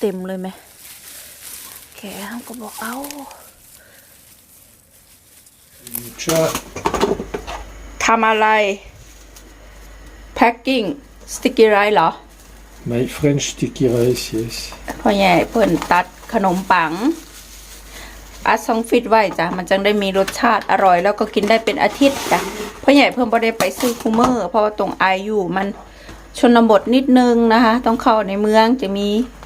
เต็มเลยไหมแกเขาก็บอกเอา Ciao. ทำอะไร packing sticky rice เหรอ My French sticky rice, yes. พ่อใหญ่เพิ่นตัดขนมปังอัดซองฟิตไว้จ้ะมันจังได้มีรสชาติอร่อย แล้วก็กินได้เป็นอาทิตย์จ้ะพ่อใหญ่เพิ่นบ่ได้ไปซื้อคูเมอร์เพราะว่าตรงไออยู่มันชนบทนิดนึงนะคะ ต้องเข้าในเมืองจะมีเอ่อ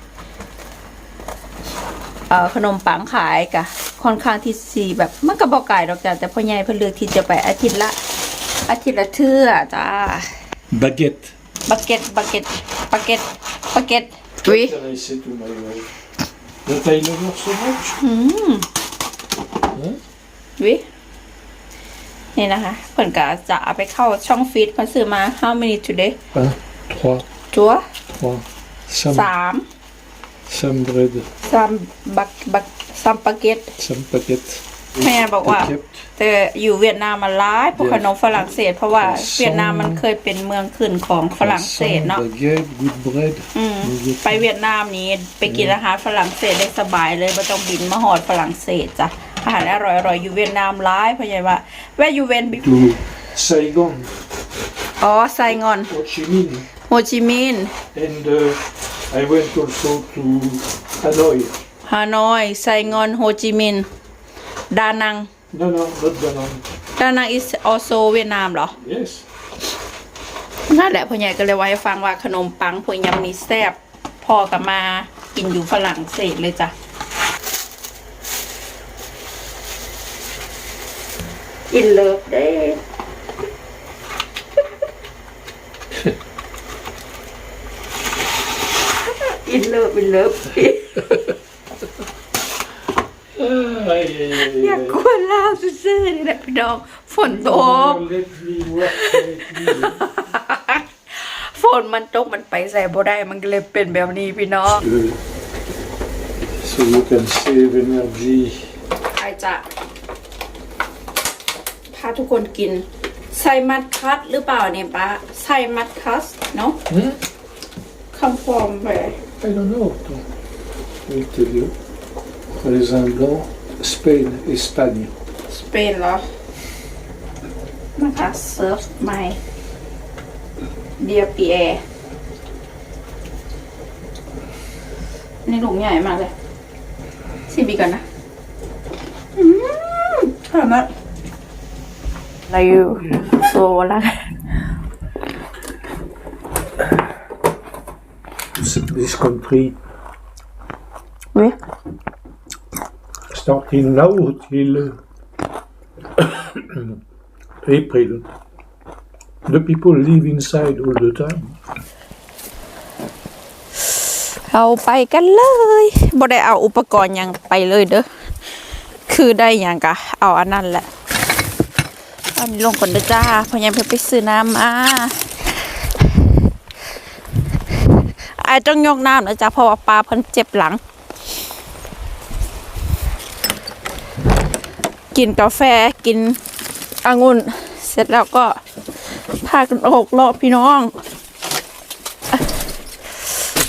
ขนมปังขายกะค่อนข้างที่สีแบบมันก็บอกไก่ดอกจ้ะแต่พ่อใหญ่เพิ่นเลือกที่จะไปอาทิตย์ละ อาทิตย์ละเทื่อจ้า Baguette. บักเก็ตบักเก็ตบักเก็ตบักเก็ตอุ้ย Intéressé to my wife. That I love her so much. วินี่นะคะเพิ่นก็จะเอาไปเข้าช่องฟีดเพิ่นซื้อมา how many today Un, trois, จัว trois. Some, สาม some bread, สามบักบักสามปาเก็ต some packet. แม่บอกว่า Kept. แต่อยู่เวียดนามมันร้ายพวกขนมฝรั่งเศส เพราะว่า Some เวียดนามมันเคยเป็นเมืองขึ้นของฝรั่งเศส Some เนาะ baguette, good bread. อืม Baguette. ไปเวียดนามนี้ไปกินอาหารฝรั่งเศสได้สบายเลยไม่ต้องบินมาหอดฝรั่งเศสจ้ะอาหารอร่อยๆอยู่เวียดนามร้ายเพราะไงว่าแวอยู่เวียน To Saigon, อ๋อไซงอน Ho Chi Minh. โฮจิมินห์ And uh, I went also to Hanoi. ฮานอยไซงอนโฮจิมินห์ดานัง No, no, not Danang. ดานัง is also เวียดนามเหรอ Yes. นั่นแหละพ่อใหญ่ก็เลยไว้ให้ฟังว่าขนมปังพวกยำนี้แซ่บพ่อกับมากินอยู่ฝรั่งเศสเลยจ้ะอินเลิฟเด้ อินเลิฟอินเลิฟ Ah, Aïe, aïe, aïe, อยาก aïe. กวนลาวซื่อๆนี่แหละพี่น้องฝนตก Oh, let me work, let me. ฝนมันตกมันไปใส่บ่ได้มันก็เลยเป็นแบบนี้พี่น้อง Uh, so you can save energy. ใครจะพาทุกคนกินไส้มัดคัดหรือเปล่าเนี่ยป้าไส้มัดคัสเนาะ Hmm? คำฟอร์มไป I don't know. I'll tell you. For example, Spain, Espagne. สเปนเหรอนะคะเซิร์ฟใหม่เดียปีแอนี่หลุมใหญ่มากเลยซีบีก่อนนะอืมอร่อยมากอะไร อยู่โซละ This country เว้ย starting now till April. The people live inside all the time. เอาไปกันเลยบ่ได้เอาอุปกรณ์หยังไปเลยเด้อ คือได้หยังกะ เอาอันนั้นแหละ อันนี้ลงก่อนเด้อจ้าเพอยังเพิ่นไปซื้อน้ำมาไอ้ต้องยกน้ำนะจ้าเพราะว่าปลาเพิ่นเจ็บหลัง กินกาแฟกินองุ่นเสร็จแล้วก็พากันออกรอบพี่น้อง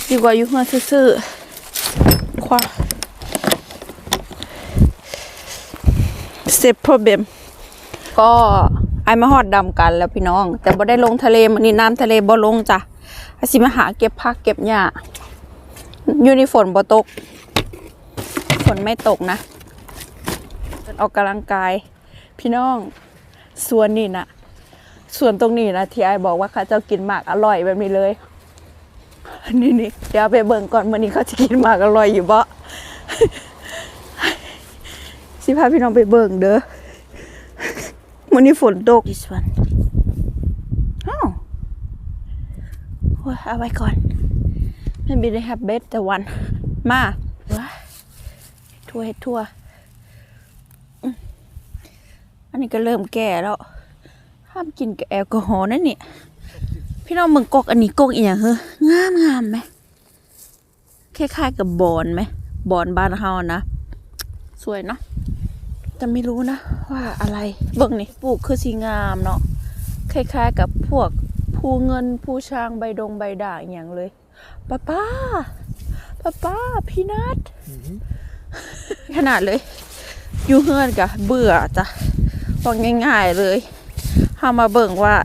ดีกว่าอยู่เฮือนซื่อๆควาเซฟ problem ก็ไอมาฮอดดำกันแล้วพี่น้อง แต่บ่ได้ลงทะเลมันนี่น้ำทะเลบ่ลงจ้ะ อาสิมาหาเก็บผักเก็บหญ้าอยู่ในฝนบ่ตก ฝนไม่ตกนะเดินออกกำลังกาย พี่น้องสวนนี่นะสวนตรงนี้นะที่ไอบอกว่าเขาเจ้ากินหมากอร่อยแบบนี้เลยนี่นี่เดี๋ยวไปเบิ่งก่อนมื้อนี้เขาจะกินหมากอร่อยอยู่บ่สิพาพี่น้องไปเบิ่งเด้อมื้อนี้ฝนตก this one อ้าวโอ้ย เอาไว้ก่อน maybe they have better one มาว้าทั่วให้ทั่ว อันนี้ก็เริ่มแก่แล้ว ห้ามกินกับแอลกอฮอล์นั่นนี่ พี่น้องเมืองกกอันนี้กกอีหยังเฮ้งามงามไหมคล้ายๆกับบอนไหมบอนบ้านเฮานะ สวยเนาะแต่ไม่รู้นะ ว่าอะไรเบิ่งนี่ปลูกคือสีงามเนาะคล้ายๆกับพวก ภูเงินภูช้างใบดงใบด่างอหย่างเลยป้าป้าป้าป้าพี่นัทขนาดเลย อยู่เฮือนกะเบื่อจ้ะบอกง่ายๆเลยหามาเบิ่งว่า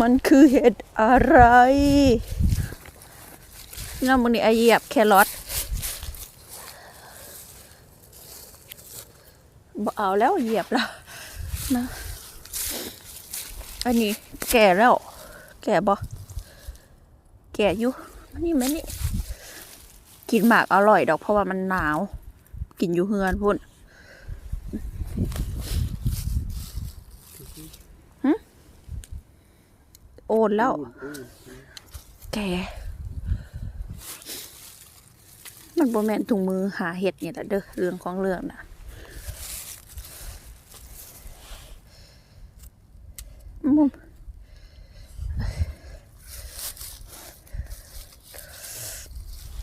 มันคือเห็ดอะไรพี่น้องมึงนี่ไอเหยียบแครอทบ่เอาแล้วเหยียบแล้วนะ อันนี้แก่แล้วแก่บ่แก่อยู่นี่ไหมนี่กินหมากอร่อยดอกเพราะว่ามันหนาว กินอยู่เฮือนพุ่นหึโอนแล้ว แก มันโบแมนถุงมือหาเห็ดเนี่ยแหละเด้อเรื่องของเรื่องนะมุม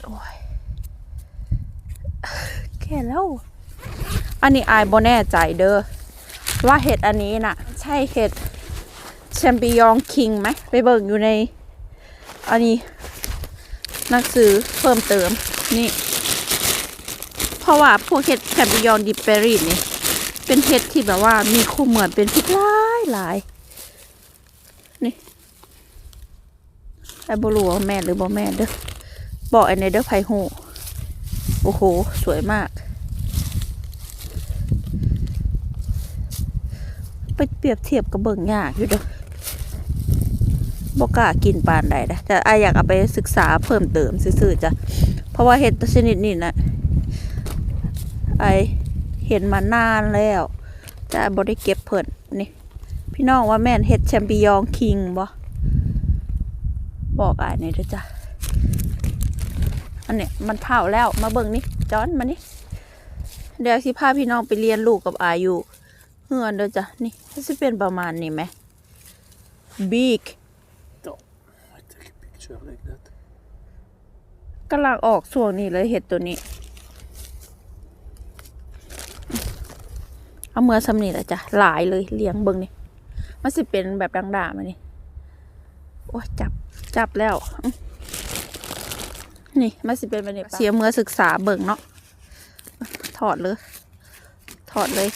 โอ้ยแก่แล้ว อันนี้อายบ่แน่ใจเด้อว่าเห็ดอันนี้น่ะ ใช่เห็ดแชมปิยองคิงไหมไปเบิ่งอยู่ใน อันนี้หนักสือเพิ่มเติมนี่ เพราะว่าพวกเห็ดแชมปิยองดิเปรีดนี่ เป็นเห็ดที่แบบว่ามีคู่เหมือนเป็นพิษหลายหลายนี่ไอ้บรัวแม่หรือบ่แม่เด้อบอกไอ้ในเด้อไผหูโอ้โห สวยมาก ไปเปรียบเทียบกับเบิ่งยากอยู่เด้อบอกล้ากินปานใดนะแต่ออยากเอาไปศึกษาเพิ่มเติมซื่อๆจ้ะเพราะว่าเห็ดชนิดนี้นะไอเห็นมานานแล้วแต่บ่ได้เก็บเพิ่นนี่ พี่น้องว่าแม่นเห็ดแชมปิยองคิงบ่บอกอายหน่ยเด้อจ้ะอันเนี้ยมันเผาแล้วมาเบิ่งนี่จอนมานี่เดี๋ยวสิพาพี่น้องไปเรียนลูกกับอายุ เฮือนเด้อจ้ะนี่มันสิเป็นประมาณนี้ไหม big I take a picture like that. กำลังออกส่วงนี้เลยเห็ดตัวนี้ เอาเมื่อสำนีแหละจ้ะหลายเลยเลี้ยงเบิ่งนี่มันสิเป็นแบบด่างๆมานี่โอ้ยจับจับแล้วอื้อนี่มันสิเป็นแบบนี้เสียเมื่อศึกษาเบิ่งเนาะถอดเลย ถอดเลย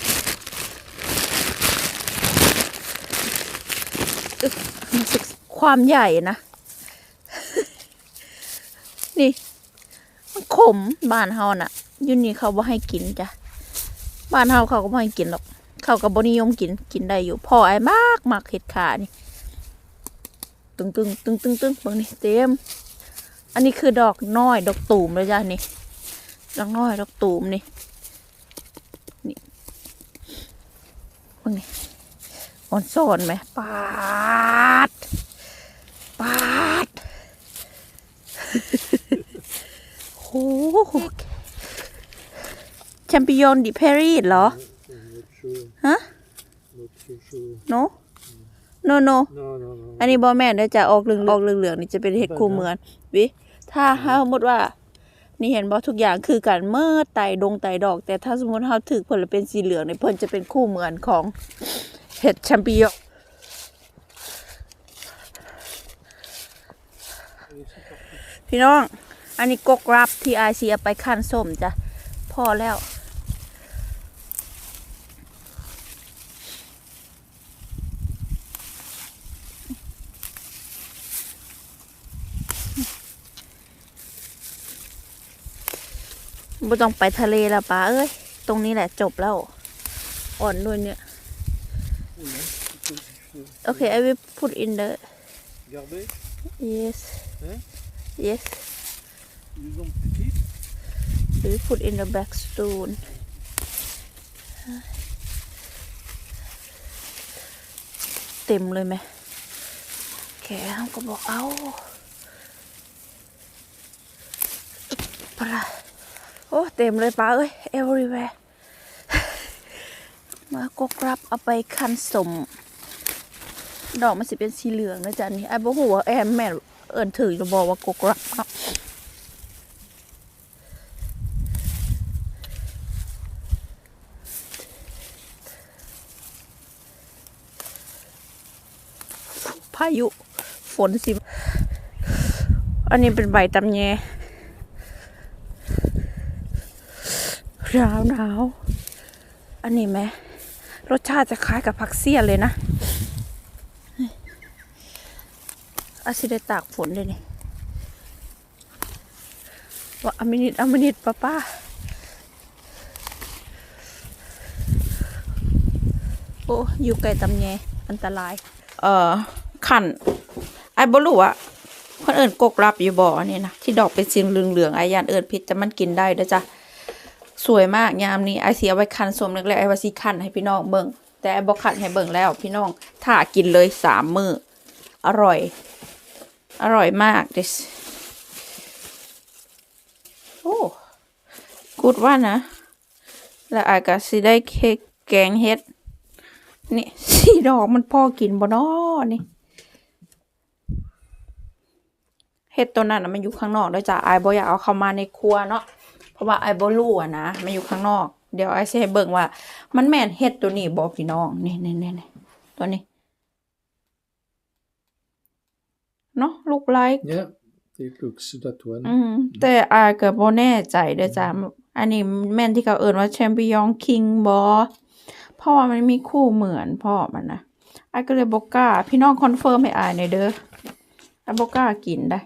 อึ๊บมันศึก ความใหญ่นะ นี่มันขมบ้านเฮาน่ะยุนี่เขาบ่ให้กินจ้ะบ้านเฮาเขาก็บ่ให้กินหรอก เขาก็บ่นิยมกินกินได้อยู่พ่อไอ้มากมากเห็ดขานี่ตึงตึงตึงตึงตึงบิ่งนี่เต็ม อันนี้คือดอกน้อย ดอกตูมเลยจ้ะนี่ดอกน้อยดอกตูมนี่นี่บิ่งนี่อ่อนซ่อนไหมปาดปาด โหแชมปิยอนดิเพรีเหรอ I'm not sure. Huh? Not so sure. no อันนี้บอแม่นเด้อจะออกเหลืองออกเหลืองๆนี่จะเป็นเห็ดคู่เหมือน วิ ถ้าถ้าสมมติว่า นี่เห็นบอทุกอย่างคือการเมื่อไต่ดงไต่ดอก แต่ถ้าสมมติเราถึกผลเป็นสีเหลืองในเพิ่นจะเป็นคู่เหมือนของเห็ดแชมปิยอน พี่น้อง อันนี้กกรับที่ไอซีเอาไปขั้นส้มจ้ะพอแล้วไม่ต้องไปทะเลละป้าเอ้ย ตรงนี้แหละจบแล้ว อ่อนด้วยเนี่ย โอเค I will put in the Regardez, yes Hein? Yes ils ont petit. I will put in the back stone เต็มเลยไหมแกเขาก็บอกเอาปลาโอ้เต็มเลยป้าเอ้ย everywhere มากกรับเอาไปคันสม ดอกมันสิเป็นสีเหลืองนะจ๊ะนี่ไอ้บ่ฮู้ว่าแอมแม่ เอิญถือจะบอกว่ากกรับครับพายุฝนสิ อันนี้เป็นใบตำแยหนาวหนาว อันนี้ไหมรสชาติจะคล้ายกับผักเสี้ยนเลยนะ อาซิได้ตากฝนเลยนี่ว่าอมินิดอมินิดป้าป้าโอ้อยู่ไกลตำแยอันตราย เอ่อขันไอ้บรู้อะคนอื่นกกรับอยู่บ่อนี่นะที่ดอกเป็นสีเหลืองๆไอ้ยานเอิญพิษแต่มันกินได้ด้อจ้ะสวยมากยามนี้ไอเสียไว้คันสมเล็กๆไอวาสิคันให้พี่น้องเบิ่งแต่ไอบอกคันให้เบิ่งแล้วพี่น้องถ้ากินเลยสามมืออร่อย อร่อยมากเดสโอ้กูดว่านะ แล้วไอก็สิได้เค้กแกงเฮ็ด นี่สีดอกมันพอกินบ่น้อนี่เฮ็ดตัวนั้นนะมันอยู่ข้างนอกด้วยจ้ะไอบ่อยากเอาเข้ามาในครัวเนาะเพราะว่าไอ้บ่รู้อะนะมันอยู่ข้างนอก เดี๋ยวไอ้สิให้เบิ่งว่า มันแม่นเฮ็ดตัวนี้บ่พี่น้องนี่นี่นี่นี่ตัวนี้ เนาะลูกไลค์ Yeah, it looks that one. อืมแต่อายก็บ่แน่ใจเด้อจ้ะอันนี้แม่นที่เขาเอิ้นว่าแชมเปี้ยนคิงบ่เพราะว่ามันมีคู่เหมือนพ่อมันนะอายก็เลยบ่กล้า พี่น้องคอนเฟิร์มให้อายหน่อยเด้ออายบ่กล้ากินได้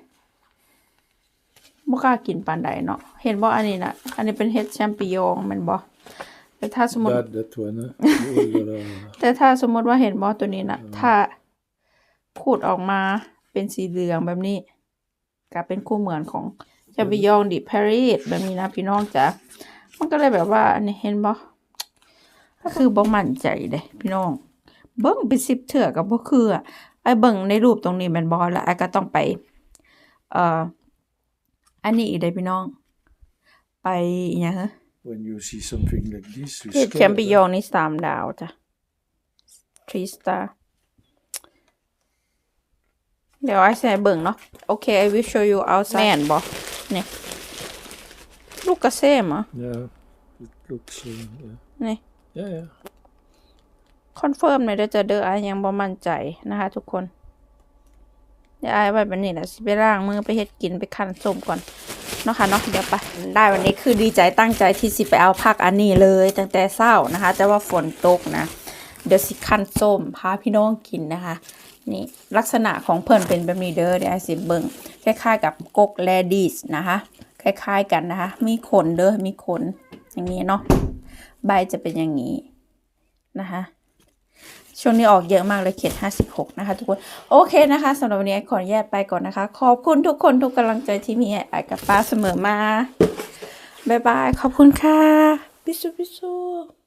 บ่กล้ากินปานใดเนาะเห็นบ่อันนี้น่ะอันนี้เป็นเฮ็ดแชมเปี้ยนแมันบ่แต่ถ้าสมมุติ Bad that one. Huh? Oh, la, la. แต่ถ้าสมมติว่าเห็นบอสตัวนี้นะถ้าพูดออกมา เป็นสีเหลืองแบบนี้ก็เป็นคู่เหมือนของจาบิยองดิพารีสแบบนี้นะพี่น้องจ๋ามันก็เลยแบบว่าอันนี้เห็นบอก็คือบ่มั่นใจเด้พี่น้อง เบิ้งเป็นสิบเถื่อกับบ่คืออะไอ้เบิ่งในรูปตรงนี้แมันบอแล้วไอ้ก็ต้องไป เอ่ออันนี้อีกเด้พี่น้อง ไปอหยังฮะ When you see something like this, you ที่ stop แชมปิยองนี่สามดาวจ้ะ three star เดี๋ยวไอ้ใส่เบิ่งเนาะโอเค I will show you outside แม่นบ่เนี่ยลูกกระเซมเหรอ Yeah, it looks. Uh, yeah. นี่ yeah, yeah. คอนเฟิร์มหน่อยเด้อจะเด้อไอ้ยังบ่มั่นใจนะคะทุกคน เดี๋ยวไอ้ไว้แบบนี้แหละสิไปล้างมือไปเฮ็ดกินไปคั้นส้มก่อนเนาะค่ะเนาะเดี๋ยวไปได้วันนี้คือดีใจตั้งใจที่สิไปเอาผักอันนี้เลยตั้งแต่เช้านะคะ แต่ว่าฝนตกนะ เดี๋ยวสิคั้นส้มพาพี่น้องกินนะคะ นี่ลักษณะของเพิ่นเป็นแบบนี้เด้อเดี๋ยวไอ้สิเบิ่งคล้ายๆ กับกกแลดิสนะคะคล้ายๆกันนะคะ มีขนเด้อมีขนอย่างนี้เนาะใบจะเป็นอย่างนี้นะคะช่วงนี้ออกเยอะมากเลยเขต56 นะคะ ทุกคน โอเคนะคะสำหรับวันนี้ขออนุญาตไปก่อนนะคะ ขอบคุณทุกคนทุกกำลังใจที่มีให้กับป้าเสมอมา บ๊ายบาย ขอบคุณค่ะบิสุบิสุ